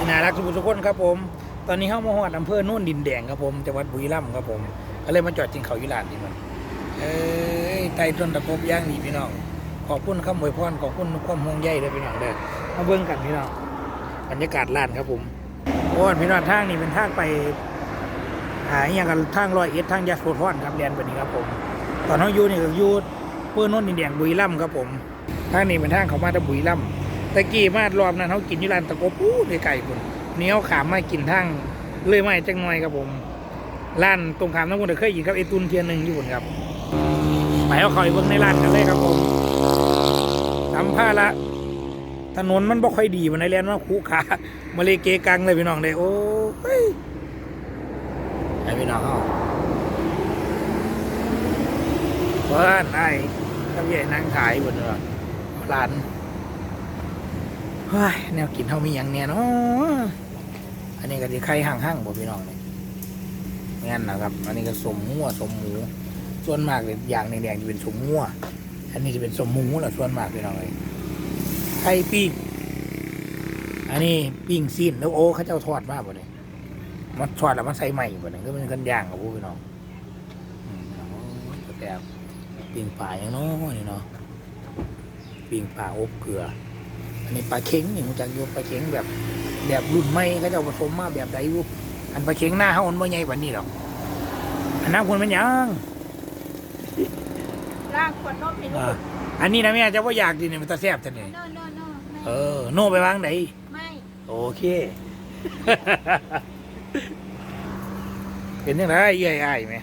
ีน่ารักทุกทุกคนครับผม ตอนนี้เข้ามาฮอดอำเภอโน่นดินแดงครับผมจังหวัดบุรีรัมย์ครับผมก็เลยมาจอดจิงเขายุลานนี่มันเอ้ยไต่ต้นตะกบย่างนี่พี่น้องขอบคุณคำอวยพรขอบคุณความห่วงใยเลยพี่น้องเด้อมาเบิ่งกันพี่น้องบรรยากาศร้านครับผมโอ้พี่น้องทางนี่เป็นทางไปหาอย่างกันทางร้อยเอ็ดทางยาโสธรครับเรียนแบบนี้ครับผม ตอนน้องอยู่นี่ก็อยู่เพื่อนโน่นดินแดงบุรีรัมย์ครับผมทางนี้เป็นทางเขามาตะบุรีรัมย์ ตะกี้มารอบนั้นเขากินอยู่ร้านตะกบอู้ไกลๆคุณเนี้ยขามมากินทางเลยไม่จังหน่อยครับผมร้านตรงขามน้ำมันเคยกินครับไอตุนเทียนหนึ่งอยู่บนครับไปเอาเขาไปเบิ่งในร้านกันเลยครับผมทำผ้าละถนนมันบ่ค่อยดีมันในแลนด์ว่าคูขามาเลเกกังเลยพี่น้องเลยโอ้ยไอพี่น้องเขาเพื่อนไอ้กับใหญ่นางขายบนเรือร้าน เฮ้ยแนวกินเท่ามีอย่างเนี่ยเนาะอันนี้ก็ดีไข่ห่างๆบ่พี่น้องเลยงั้นนะครับ อันนี้ก็สมหัวสมหมู ส่วนมากเลยอย่างแดงๆจะเป็นสมหัวอันนี้จะเป็นสมหมูแหละส่วนมากพี่น้องเลยไข่ปิ้งอันนี้ปิ้งซีนแล้วโอ้เขาเจ้าทอดมากบ่เนี่ยมันทอดแล้วมันใส่ใหม่บ่เนี่ยก็เป็นกันย่างกับพวกพี่น้องแต่ปิ้งปลาอย่างน้อยนี่เนาะปิ้งปลาอบเกลือ อันนี้ปลาเค็งนี่มันจากโยปลาเค็งแบบแบบรุ่นใหม่เขาเจ้าผสมมาแบบใดวุอันปลาเค็งหน้าเขามันบ่ใหญ่กว่านี้หรอกอันนั้นคนมันหยังล่างขวดนมให้ลูอ่ากอันนี้นะแม่จะว่าอยากดีเนี่ยมันตาแซ่บจังเลยโนโนโนเออโน่ไปวางไหนไม่โอเค เป็นยังไงเอ้ยอ้ายไหม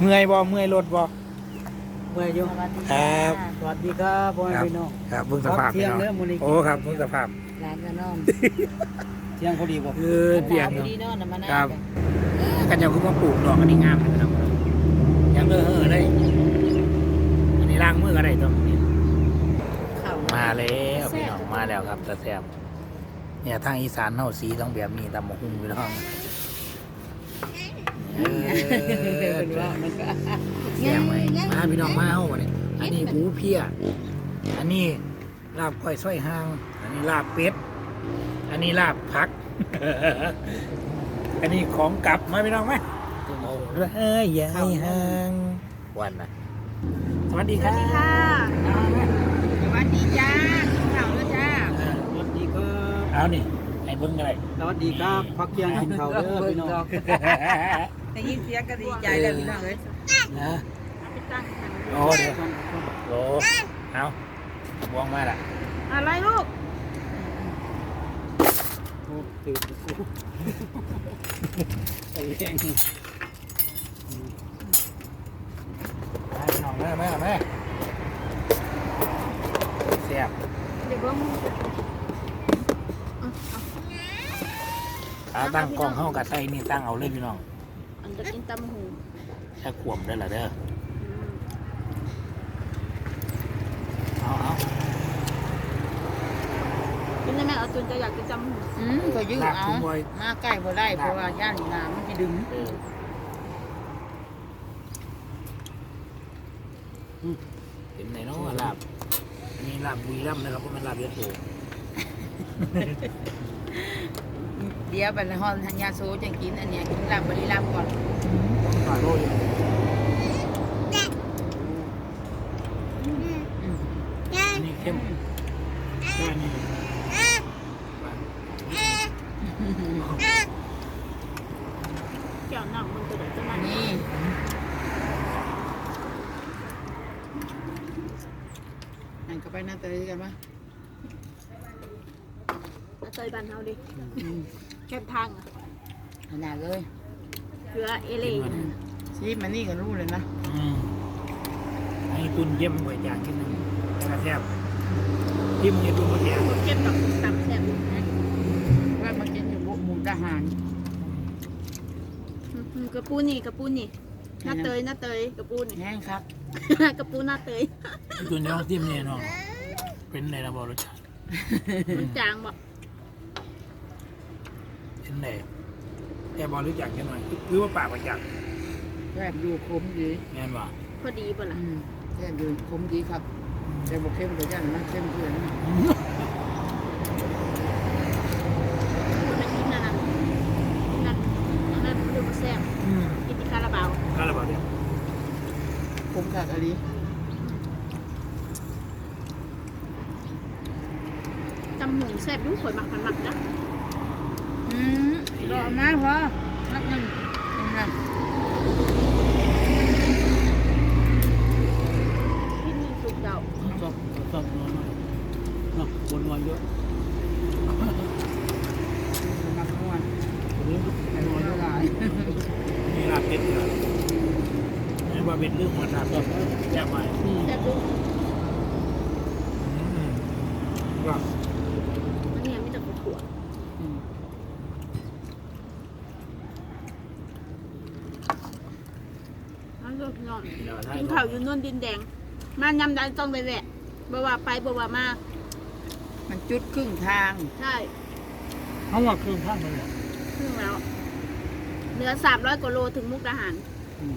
เมื่อยบ่เมื่อยรถบ่ เมื่อยอยู่สวัสดีครับสวัสดีครับพ่อแม่พี่น้อง ครับเบิ่งสภาพเที่ยงพี่เด้น้อมื้อนี้ โอ้ครับเบิ่งสภาพร้านกันน้องเที่ยงพอดีบ่เออเปลี่ยกพเนาะ ดีเนาะน่ะมานั่งครับ กันจะคือมาปลูกดอกอันนี้งามนะครับยังเออเออเลยอันนี้ล้างมือก็ได้ตรงนี้เข้ามาแล้วพี่น้องมาแล้วครับตาแซมเนี่ยทางอีสานเฮาสีต้องแบบนี้ตำมะฮุ่งพี่น้อง เออเป็นว่ามันก็แซ่บไหมมาพี่น้องมาเฮามาเนี่ยอันนี้หูเพี้ย อันนี้ลาบก้อยส้อยหาง อันนี้ลาบเป็ด อันนี้ลาบผัก อันนี้ของกลับมาพี่น้องไหมโอ้เอ้ยยายหางวันนะสวัสดีสควัรัสดีค่ะสวัสดีจ้าข้าวแล้วจ้าสวัสดีครับเอานี่ให้เบิ้งกันเลยสวัสดีครับพักเที่ยงกินข้าวเด้อพี่น้อง ได้ยินเสียงก็ดีใจแล้วพี่น้องเอ้ยนะไปตั้งกันโอ้เดี๋ยวโหเอาบวงมาละอะไรลูกโอ้ตื่นไปแย่งมาพี่น้องแม่แม่แม่แซ่บเดี๋ยวเบิ่งขาตั้งกล้องเข้ากับไส้นี่ตั้งเอาเลยพี่น้องอัน จะกินตำหูแค่ขวมได้ละเด้อเอาเอากินได้ไหมเอาตุนจะอยากกินตำหูอืมก็ยืดลากเอาถุงบอยมาใกล้บ่ได้เพราะว่าย่านนี่น้ำมันจะดึงเอออืมเห็นไหนเนาะลาบอันนี้ลาบบุรีรัมย์นะครับเพราะมันลาบเยอะโสเดี๋ยวไปฮอนทัญญาโซจังกินอันเนี้ยกินลาบบริลามก่อนปลาโรยอืมอันนี้เข้มอันนี้เจ้าหนังมันตัวเด็กตัวนั้นนี่อันก็ไปหน้าเตยกันปะเอาเตยบันเฮาดิ แคบทางอะขนาดเลยเกลือเอเล่ชีมันนี่ก็รู้เลยนะอืมให้ตุนเยี่ยมกว่าอย่างที่หนึงกระแทบที่มึงจะตุนมาแทบเก็บกับตำแซ่บว่ามากินอยู่บุหมูทหารอืมกระปูนี่กระปูนี่หน้าเตยหน้าเตยกระปูนี่แห้งครับกระปูหน้าเตยที่ตุนจะต้องจิ้มเนี่ยเนาะเป็นในระบบรสชาติมันจางบ่ เป็นไหแกบอลรู้จักแค่หน่อยหรือว่าปากประจักษ์แซ่บอยู่ขมดีงานว่ะพอดีป่ะล่ะแซ่บอยู่ขมดีครับแต่บอกเข้มก็ย่านมันเข้มเพื่อนคนนั้นกินนั่นนั่นั่นนั่นเรื่องแซ่บกินที่าราบาวก็ระเบิดเนี่ยขมขาดอะไรจำหงแซ่บดูข่อยมักมันมักนะ มรอมาพอนักหนึ่งนะที่นี่สุกเดาชอบชอบนอนหน่อยเนาะบนวันเยอะมักม่วนวันนี้แต่นอนละเยอะหลายนี่ลาบเป็ดเหรอนี่ว่าเป็นเรื่องมาทำแบบแย่ไปอืมแซ่บดู อืมว่า มันเนี่ยมีแต่ขวด อืม นั่น ก็นอนเดี๋ยวได้กินข้าวอยู่นวนดินแดง มายำได้ต้องไปแวะบ่ว่าไปบ่ว่ามามันจุดครึ่งทาง ใช่เขาว่าเครื่องพันเลยเหรอครึ่งแล้วเหลือสามร้อยกว่าโลถึงมุกดาหาร อืม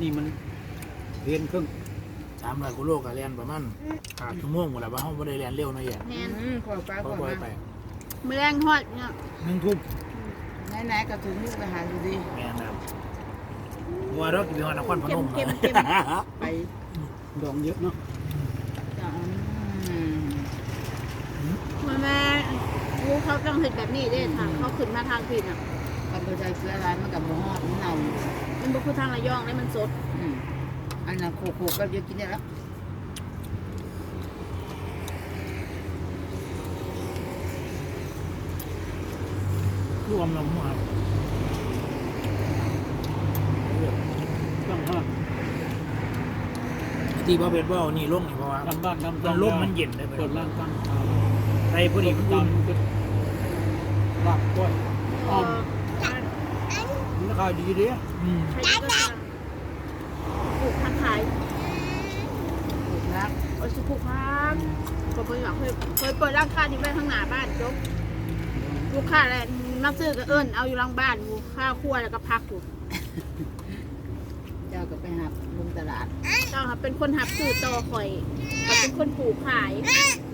นี่มันเรียนครึ่งสามร้อยกิโลกับเรียนประมาณห้าชั่วโมงหมดแล้วว่าเขาไม่ได้เรียนเร็วนะแย่แมนอืมขอไปขอค่อยๆมาไปแมลงทอดเนี่ยหนึ่งทุ่มไหนๆก็ถึงมุกทหารอยู่ดี แม่นะครับ วัวเรากินหอนครพนมไปดองเยอะเนาะอืมมันแม่รู้เขาต้องเห็ดแบบนี้เด้ทางเขาขึ้นมาทางผิดอะกับตัวใจเสื้อลายมันกับบ่ฮอดมันเน่ามันบ่คือทางระยองเลยมันสดอืมอันนั้นโคกๆก็เดี๋ยวกินได้แล้วรวมลงมา ต้องห้าที่พ่อเป็ดว่าเอานี่ลงนี่เพราะว่าทำบ้านทำมันลมมันเย็นเลยเปิดร้านตั้งไอ้พอดีมันอุ่นตำลาบก้อยเออ้อมอมันขายดีเด้อืมใครก็จะปลูกผักขายถูกนักโอ้ยสิปลูกผักก็เคยอยากเคยเคยเปิดร้านค้าที่ไว้ข้างหน้าบ้านจบลูกค้าอะไรนักซื้อก็เอิ้นเอาอยู่หลังบ้านอยู่ข้าวคั่วแล้วก็พักอยู่เจ้า ก็ไปหับลงตลาด เจ้าค่ะเป็นคนหับซื้อต่อข่อยก็เป็นคนปลูกขาย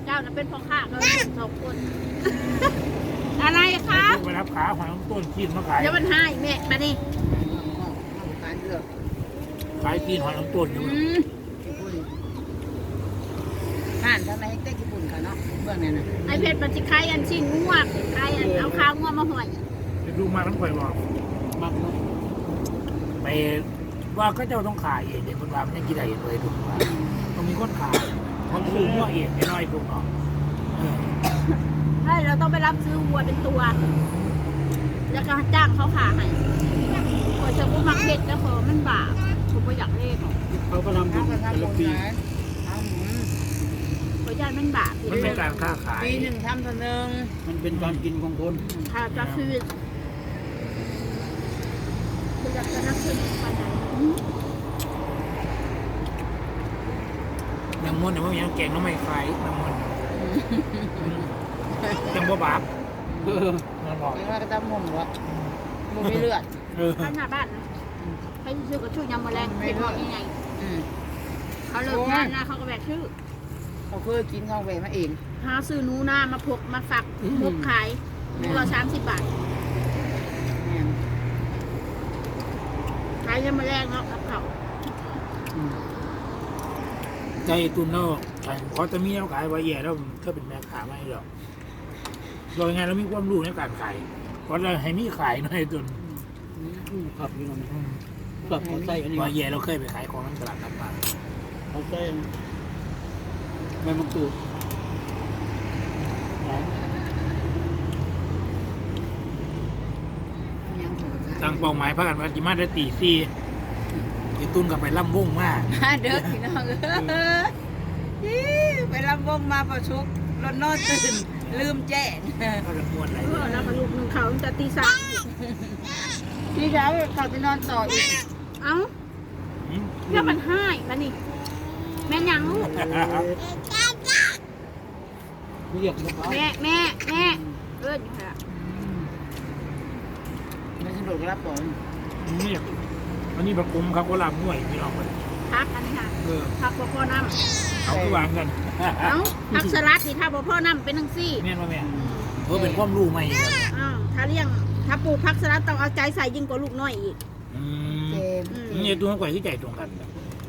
เจ้าน่ะเป็นพ่อค้าก็เป็นสองคน อะไรคะไปรับขาหอยต้นขีนมาขายเดี๋ยวมันให้แม่มานี่เอาการเลือกขายขีนหอยต้นอยู่อืมญี่ปุ่นผ่านทำไมได้ญี่ปุ่นค่ะเนาะเบื้องนั้นน่ะไอเพชรมันจะขายอันชิ้นงวกขายอันเอาข้าวงวมาห่อยไปดูมาทั้งข่อยบอกมักเนาะไป ว่าก็เจ้าต้องขายเองเด็กคนว่ามันยังกินได้เลยถูกไหมต้องมีคนขายคนซื้อหัวเองไม่น้อยถูกเนาะเออใช่เราต้องไปรับซื้อวัวเป็นตัว แล้วก็จ้างเขาขาให้พอจะพูดมักเผ็ดแล้วพอมันบาปผมก็อยากเล่นหรอกเขาก็ทำเอากระทำแต่โรละงปีงานเอาหมูเพราะญาติมันบาปมันเป็นการค้าขายปีหนึ่งทำตัวหนึ่งมันเป็นการกินของคนถ้าจะชีวิตคื ออยากจะนักขึ้นไปไหนน้ำมันเนี่ยมันยังแกงน้ำไม่ขายน้ำมันยังบ่บาปเออมันบอกไม่ว่ากระทำหมูวะหมูไม่เลือด เออข้างหน้าบ้านนะไปซื้อกับชื่อยำแมลงเผ็ดบอกยังไงอืมเขาเลิกงานนะเขาก็แบกชื่อ เขาเคยกินข้าวแหวมาเอง หาซื้อหนูนามาพกมาฝักพกขายตัวสามสิบบาท เนี่ย ขายยำแมลงเนาะกับเขาใจตุนเนาะเขาจะมีแนวขายไว้แย่แล้วถ้าเป็นแม่ค้าไม่หรอกโดยงานเรามีความรู้ในการขายเพราะเราให้มีขายหน่อยตุนอืมครับพี่น้องกลับเขาใส่อันนี้ว่าแย่เราเคยไปขายของในตลาดนัดมาเขาใส่ใบมะกรูดหอม ยังหัวขา ตั้งเป้าหมายพากันว่าจิมาได้ตีสี่ไอ้ตุนกับไปล่ำวงมากมาเด้อพี่น้องเอ้ยอี้ไปลำวงมาประชุกรถนอนตื่นลืมแจ้งพากันมวนอะไรเออแล้วก็ลูกหนึ่งเขาตั้งแต่ตีสามพี่เช้าเขาไปนอนต่ออีกเอ้าเพื่อมันให้แล้วนี่ แม่ยังลูกเรียกมะพร้าวแม่แม่แม่เอิ้นอยู่ค่ะ ไม่สะดวกรับก่อนนี่อันนี้ประกุมครับก็ลาบห่วยพี่น้องเลยพักอันนี้ค่ะเออพักบ่พ่อน้เอาคือวางกันำเอ้าพักสลัดนี่ถ้าบ่พ่อน้ำเป็นทั้งซี่แม่นว่าแม่เออเป็นความรู้ใหม่ครับอ้าวถ้าเลี้ยงถ้าปลูกพักสลัดต้องเอาใจใส่ยิ่งกว่าลูกน้อยอีกอืมเจมอืมนี่ตัวข่อยที่ใจตรงกันแบบ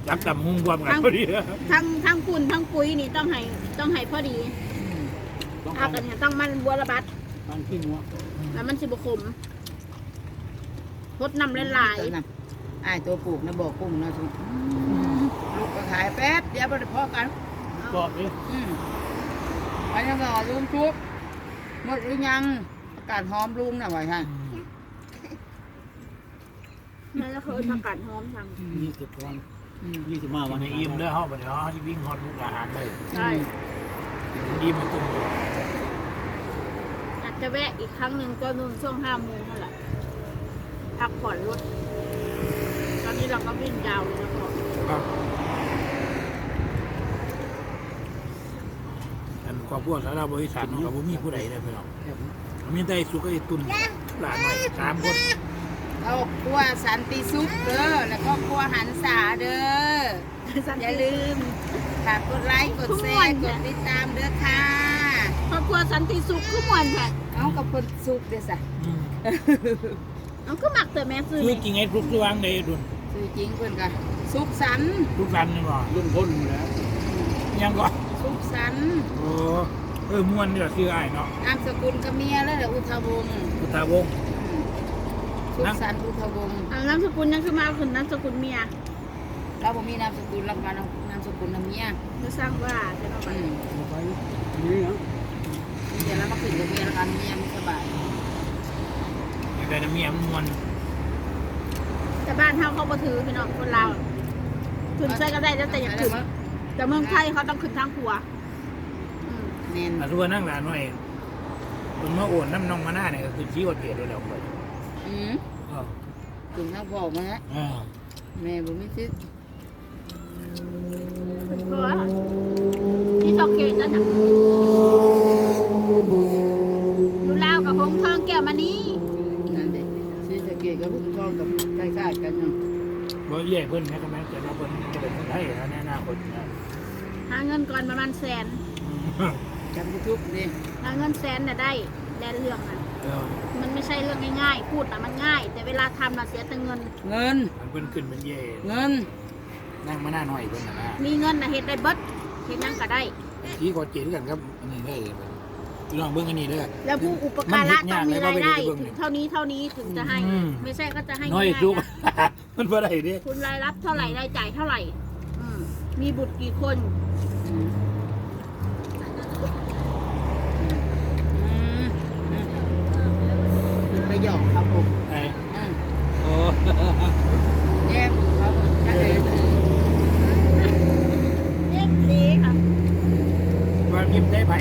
รับดำหุ้งความกันพอดีทั้งทั้งคุณทั้งปุ๋ยนี่ต้องให้ต้องให้พอดีต้องอาการกันเนี่ยต้องมันบัวระบัดการขี้งัวแล้วมันสิบขมพ ดน้ำหลายตัวน่ะอ้ายตัวปลูกนะบอกกุ้งนะสุลูกก็ขายแป๊บเดี๋ยวบ่ได้พอกันกรอบดิอืมไปยังรอลุงชุบหมดหรือยังอากาศหอมลุงน่ะว่าใช่ๆนั่นก็คือผักกาดหอมทางยี่สิบวันอืมยี่สิบห้าวัวันนในอิ่มเด้อเฮาบัดนี้เฮาสิวิ่งฮอดมุกอาหารเลยใช่ดีมันตุ้มอาจจะแวะอีกครั้งหนึ่งก็นู่นช่วงห้าโมงนั่นแหละ พักผ่อนรถ ตอนนี้เราก็วิ่งยาวเลยนะพ่อครับอันครอบครัวสารบริษัทของเราบ่มีผู้ใดเลยพี่น้องมีแต่ไอ้สุกกับไอ้ตุนหลานหน่อยสามคนเอาครัวสันติสุขเด้อแล้วก็ครัวหันษาเด้ออย่าลืมฝากกดไลค์กดแชร์กดติดตามเด้อค่ะครอบครัวสันติสุขคือมวนแท้เอากับคนสุขเด้อสะอืม เอาคือหมักเตอแม่ซื้อคือนี่จริงไอ้ทุกที่วางในดุนชื่อจริงเพิ่นก็สุขสันต์ทุกสันนี่บ่ลุงพ้นหมดแล้วยังก่อนสุขสันต์โอ้เออม่วนนี่แหละชื่อไอ้ายเนาะนามสกุลกับเมียแล้วเดี๋ยวอุทวงศ์พุทธาวงศ์สุขสันต์อุทวงศ์เอานามสกุลยังคือมาเอาขึ้นนามสกุลเมียเราบ่มีนามสกุลเรามานามสกุลนำเมียจะสร้างว่าใช่ไหมอืมไปนี่นะเดี๋ยวเรามาขึ้นกับเมียแล้วกันเมียไม่สบาย ยังไงนะเมียมันม่วนแต่บ้านเฮาเขาบ่ถือพี่น้องคนลาวขึ้นใส่ก็ได้แล้วแต่อย่าขึ้นแต่เมืองไทยเขาต้องขึ้นทางขัวอืมแน่นอาทุกนั่งหลานหน่อยคนมาโอนน้ำน้องมาหน้าเนี่ยก็คือชี้วัดเพียรด้วยแล้วคนอืมเออถึงทางพ่อมาฮะเออแม่บ่มีสิทธิ์ขัวที่ชอบเกตนั่นน่ะดูลาวกับหงทองแก้วมานี้ นั่นเด็กสิสะเกตกับพุ่งทองกับใกล้ๆกันเนาะ บ่แย่เพิ่นแม่ก็แม่แต่เราเพิ่นจะเป็นคนไทยแล้วแน่นาคนนะหาเงินก่อนประมาณแสนอืมจำบ่ทุกเด้หาเงินแสนน่ะได้แดนเรื่องน่ะเออมันไม่ใช่เรื่องง่ายๆ พูดน่ะมันง่าย แต่เวลาทำน่ะเสียแต่เงิน เงิน มันเพิ่นขึ้นเป็นแย่เงิน นั่งมาหน้าหน่อยเพิ่นน่ะนะมีเงินน่ะเฮ็ดได้เบิดเฮ็ดหยังก็ได้ชี้กอดเจนกันครับอันนี้ได้เลย พี่น้องเบิ่งอันนี้เด้อ แล้วผู้อุปการะต้องมีรายได้ถึงเท่านี้เท่านี้ถึงจะให้ อืม ไม่ใช่ก็จะให้น้อยง่ายๆสุกนะ มันบ่ได้เด้คุณรายรับเท่าไหร่รายจ่ายเท่าไหร่ อืมมีบุตรกี่คนอืมอืมไปหยอกครับผม ไอ้ อืม โอ้ แย่งเขาจะเลย เอ็กดีค่ะ ว่ายิ้มได้ไผ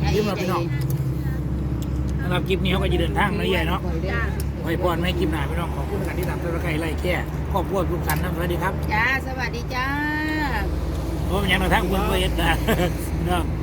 อย่า ยิ้มเราพี่น้อง สำหรับคลิปนี้เขาก็จะเดินทางมาใหญ่เนาะจ้าไว้พรไม่คลิปหน้าพี่น้องขอบคุณกันที่ตามตัวไก่ไล่แค่ครอบครัวทุกท่านนะสวัสดีครับจ้าสวัสดีจ้า เพราะมันยังเราทั้งคนเวทนะเนาะว่าท